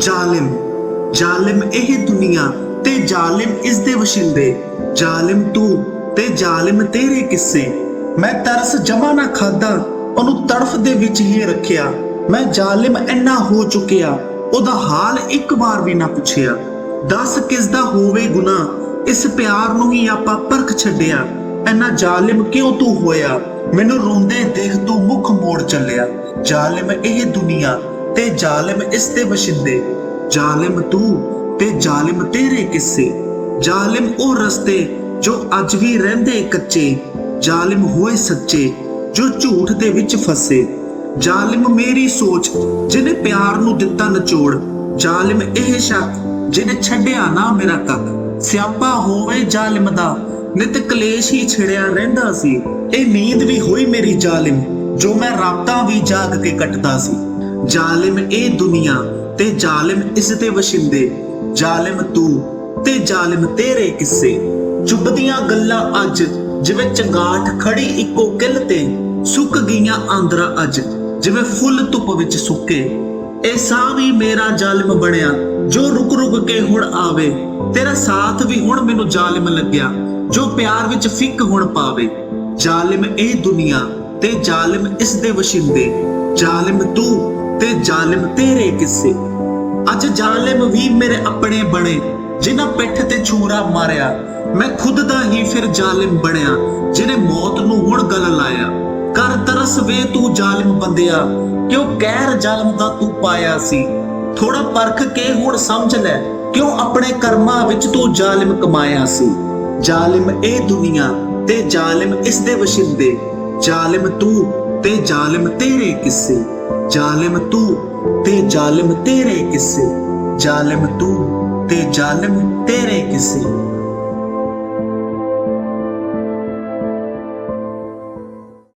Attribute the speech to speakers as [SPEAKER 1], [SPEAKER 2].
[SPEAKER 1] ਜ਼ਾਲਿਮ ਜ਼ਾਲਿਮ ਇਹ ਦੁਨੀਆ ਤੇ ਜ਼ਾਲਿਮ ਇਸ ਦੇ ਵਸ਼ਿੰਦੇ। ਜ਼ਾਲਿਮ ਤੂੰ ਤੇ ਜ਼ਾਲਿਮ ਤੇਰੇ ਕਿੱਸੇ। ਮੈਂ ਤਰਸ ਜਮਾ ਨਾ ਖਾਦਾ ਉਹਨੂੰ ਤੜਫ ਦੇ ਵਿੱਚ ਹੀ ਰੱਖਿਆ। ਮੈਂ ਜ਼ਾਲਿਮ ਇੰਨਾ ਹੋ ਚੁੱਕਿਆ, ਉਹਦਾ ਹਾਲ ਇੱਕ ਵਾਰ ਵੀ ਨਾ ਪੁੱਛਿਆ। ਦੱਸ ਕਿਸ ਦਾ ਹੋਵੇ ਗੁਨਾਹ, ਇਸ ਪਿਆਰ ਨੂੰ ਹੀ ਆਪਾਂ ਪਰਖ ਛੱਡਿਆ। ਇੰਨਾ ਜ਼ਾਲਿਮ ਕਿਉਂ ਤੂੰ ਹੋਇਆ? ਮੈਨੂੰ ਰੋਂਦੇ ਦੇਖ ਤੂੰ ਮੁਖ ਮੋੜ ਚੱਲਿਆ। ਜ਼ਾਲਿਮ ਇਹ ਦੁਨੀਆ ਤੇ ਜ਼ਾਲਿਮ ਇਸ ਤੇ ਵਸ਼ਿੰਦੇ। ਜ਼ਾਲਿਮ ਤੂੰ ਤੇ ਜ਼ਾਲਿਮ ਤੇਰੇ ਕਿੱਸੇ। ਜ਼ਾਲਿਮ ਉਹ ਰਸਤੇ ਜੋ ਅੱਜ ਵੀ ਰਹਿੰਦੇ ਕੱਚੇ। ਜ਼ਾਲਿਮ ਹੋਏ ਸੱਚੇ ਜੋ ਝੂਠ ਦੇ ਵਿੱਚ ਫਸੇ। ਜ਼ਾਲਿਮ ਮੇਰੀ ਸੋਚ ਜਿਹਨੇ ਪਿਆਰ ਨੂੰ ਦਿੱਤਾ ਨਚੋੜ। ਜ਼ਾਲਿਮ ਇਹ ਸ਼ੱਕ ਜਿਹਨੇ ਛੱਡਿਆ ਨਾ ਮੇਰਾ ਕੱਖ ਸਿਆਪਾ ਹੋਵੇ ਜ਼ਾਲਿਮ ਦਾ, ਨਿਤ ਕਲੇਸ਼ ਹੀ ਛਿੜਿਆ ਰਹਿੰਦਾ ਸੀ। ਇਹ ਨੀਂਦ ਵੀ ਹੋਈ ਮੇਰੀ ਜ਼ਾਲਿਮ, ਜੋ ਮੈਂ ਰਾਤਾਂ ਵੀ ਜਾਗ ਕੇ ਕੱਟਦਾ ਸੀ। ਜ਼ਾਲਿਮ ਇਹ ਦੁਨੀਆ ਤੇ ਜ਼ਾਲਿਮ ਇਸ ਦੇ ਵਸ਼ਿੰਦੇ। ਜ਼ਾਲਿਮ ਤੂੰ ਤੇ ਜ਼ਾਲਿਮ ਤੇਰੇ ਕਿੱਸੇ। ਚੁੱਭਦੀਆਂ ਗੱਲਾਂ ਅੱਜ, ਜਿਵੇਂ ਚੰਗਾਠ ਖੜੀ ਇੱਕੋ ਕਿੱਲ ਤੇ ਸੁੱਕ ਗਈਆਂ ਆਂਦਰਾ ਅੱਜ, ਜਿਵੇਂ ਫੁੱਲ ਧੁੱਪ ਵਿੱਚ ਸੁੱਕੇ। ਇਹ ਸਾਹ ਵੀ ਮੇਰਾ ਜ਼ਾਲਿਮ ਬਣਿਆ, ਜੋ ਰੁਕ ਰੁਕ ਕੇ ਹੁਣ ਆਵੇ। ਤੇਰਾ ਸਾਥ ਵੀ ਹੁਣ ਮੈਨੂੰ ਜ਼ਾਲਿਮ ਲੱਗਿਆ, ਜੋ ਪਿਆਰ ਵਿੱਚ ਫਿੱਕ ਹੁਣ ਪਾਵੇ। ਜ਼ਾਲਿਮ ਇਹ ਦੁਨੀਆ ਤੇ ਜ਼ਾਲਿਮ ਇਸ ਦੇ ਵਸ਼ਿੰਦੇ। ਜ਼ਾਲਿਮ ਤੂੰ ਤੇ ਜ਼ਾਲਿਮ ਤੇਰੇ ਕਿੱਸੇ? ਅੱਜ ਜ਼ਾਲਿਮ ਵੀ ਮੇਰੇ ਆਪਣੇ ਬਣੇ, ਜਿਨ੍ਹਾਂ ਪਿੱਠ ਤੇ ਛੂਰਾ ਮਾਰਿਆ। ਮੈਂ ਖੁਦ ਦਾ ਹੀ ਫਿਰ ਜ਼ਾਲਿਮ ਬਣਿਆ, ਜਿਹਨੇ ਮੌਤ ਨੂੰ ਹੁਣ ਗਲ ਲਾਇਆ। ਕਰ ਤਰਸ ਵੇ ਤੂੰ ਜ਼ਾਲਿਮ ਬੰਦਿਆ, ਕਿਉਂ ਕਹਿਰ ਜ਼ਾਲਮ ਦਾ ਤੂੰ ਪਾਇਆ ਸੀ? ਥੋੜਾ ਪਰਖ ਕੇ ਹੁਣ ਸਮਝ ਲੈ, ਕਿਉਂ ਆਪਣੇ ਕਰਮਾਂ ਵਿੱਚ ਤੂੰ ਜ਼ਾਲਿਮ ਕਮਾਇਆ ਸੀ? ਜ਼ਾਲਿਮ ਇਹ ਦੁਨੀਆ ਤੇ ਜ਼ਾਲਿਮ ਇਸ ਦੇ ਵਸ਼ਿੰਦੇ। ਜ਼ਾਲਿਮ ਤੂੰ ਤੇ ਜ਼ਾਲਿਮ ਤੇਰੇ ਕਿੱਸੇ। ਜ਼ਾਲਿਮ ਤੂੰ ਤੇ ਜ਼ਾਲਿਮ ਤੇਰੇ ਕਿੱਸੇ। ਜ਼ਾਲਿਮ ਤੂੰ ਤੇ ਜ਼ਾਲਿਮ ਤੇਰੇ ਕਿੱਸੇ।